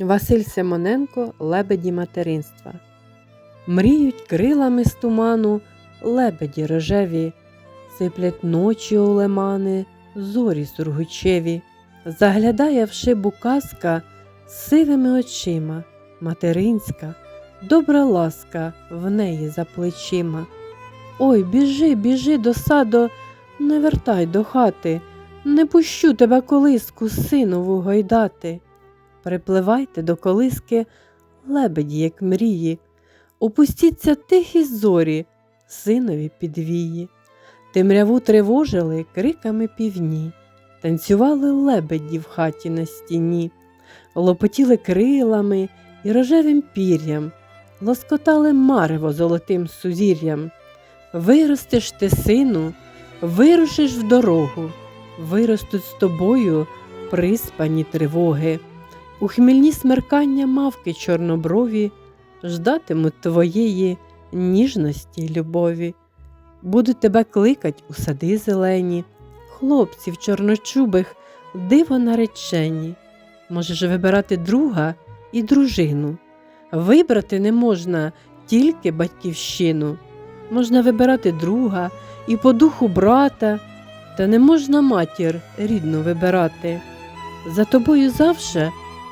Василь Симоненко Лебеді материнства. Мріють крилами з туману лебеді рожеві, сиплять ночі у лимани, зорі сургучеві. Заглядає в шибу казка сивими очима, материнська, добра ласка в неї за плечима. Ой, біжи, біжи до саду, не вертай до хати, не пущу тебе колиску синову гойдати. Припливайте до колиски, лебеді, як мрії, опустіться тихі зорі, синові підвії. Темряву тривожили криками півні, танцювали лебеді в хаті на стіні, лопотіли крилами і рожевим пір'ям, лоскотали марево золотим сузір'ям. Виростеш ти, сину, вирушиш в дорогу, виростуть з тобою приспані тривоги. У хмільні смеркання мавки чорноброві ждатимуть твоєї ніжності любові. Будуть тебе кликать у сади зелені, хлопців чорночубих, диво наречені. Можеш вибирати друга і дружину. Вибрати не можна тільки батьківщину. Можна вибирати друга і по духу брата, та не можна матір рідну вибирати. За тобою завше